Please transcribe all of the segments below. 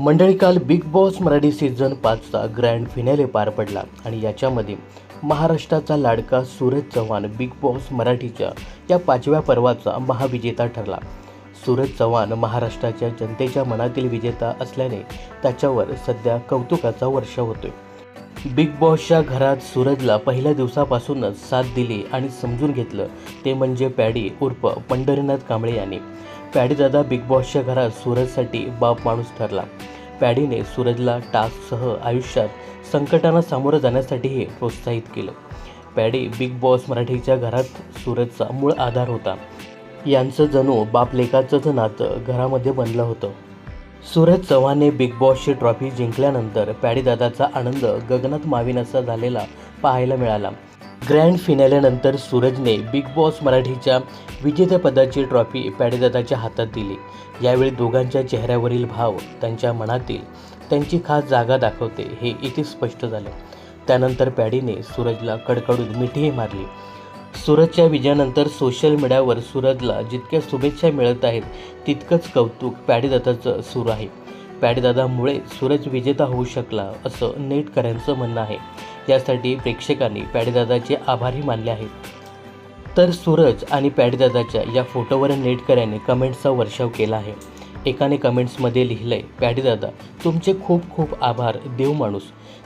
मंडळी काल Bigg Boss Marathi season पाचचा ग्रँड फिनाले पार पडला आणि याच्यामध्ये महाराष्ट्राचा लाडका सूरज चव्हाण बिग बॉस मराठीच्या या पाचव्या पर्वाचा महाविजेता ठरला. सूरज चव्हाण महाराष्ट्राच्या जनतेच्या मनातील विजेता असल्याने त्याच्यावर सध्या कौतुकाचा वर्षा होतोय. बिग बॉसच्या घरात सूरजला पहिल्या दिवसापासूनच साथ दिली आणि समजून घेतलं. ते म्हणजे पॅडी उर्फ पंढरीनाथ कांबळे यांनी. पॅडीदादा बिग बॉसच्या घरात सूरजसाठी बाप माणूस ठरला. पॅडीने सूरजला टास्कसह आयुष्यात संकटांना सामोरं जाण्यासाठीही प्रोत्साहित केलं. पॅडी बिग बॉस मराठीच्या घरात सूरजचा मूळ आधार होता. यांचं जणू बापलेकाचंच नातं घरामध्ये बनलं होतं. सूरज चव्हाणने बिग बॉसची ट्रॉफी जिंकल्यानंतर पॅडीदादाचा आनंद गगनात माविनासा झालेला पाहायला मिळाला. ग्रँड फिनाल्यानंतर सूरजने बिग बॉस मराठीच्या विजेतेपदाची ट्रॉफी पॅडीदादाच्या हातात दिली. यावेळी दोघांच्या चेहऱ्यावरील भाव त्यांच्या मनातील त्यांची खास जागा दाखवते हे इथे स्पष्ट झालं. त्यानंतर पॅडीने सूरजला कडकडून मिठीही मारली. सूरजच्या विजयानंतर सोशल मीडियावर सूरजला जितक्या शुभेच्छा मिळत आहेत तितकंच कौतुक पॅडीदादाचं सुरू आहे. पॅटदादामुळे सूरज विजेता होऊ शकला असं नेटकऱ्यांचं म्हणणं आहे. यासाठी प्रेक्षकांनी पॅडीदादाचे आभारी मानले आहेत. तर सूरज आणि पॅडीदादाच्या या फोटोवर नेटकऱ्याने कमेंट्सचा वर्षाव केला आहे. एकाने कमेंट्समध्ये लिहिलंय पॅडीदादा तुमचे खूप खूप आभार देव माणूस.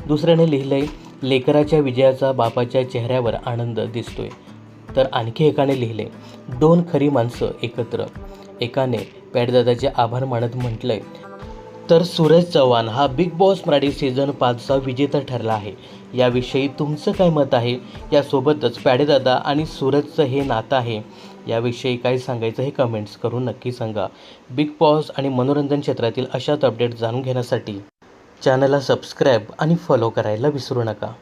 दुसऱ्याने लिहिलंय लेकराच्या विजयाचा बापाच्या चेहऱ्यावर आनंद दिसतोय. तर आणखी एकाने लिहिले दोन खरी माणसं एकत्र. एकाने पॅडीदादाचे आभार मानत म्हटलंय तर सूरज चव्हाण हा बिग बॉस मराठी सीझन पाचचा विजेता ठरला आहे. याविषयी तुमचं काय मत आहे? यासोबतच पॅडेदादा आणि सूरजचं हे नातं आहे. याविषयी काय सांगायचं हे कमेंट्स करून नक्की सांगा. बिग बॉस आणि मनोरंजन क्षेत्रातील अशाच अपडेट जाणून घेण्यासाठी चॅनलला सबस्क्राईब आणि फॉलो करायला विसरू नका.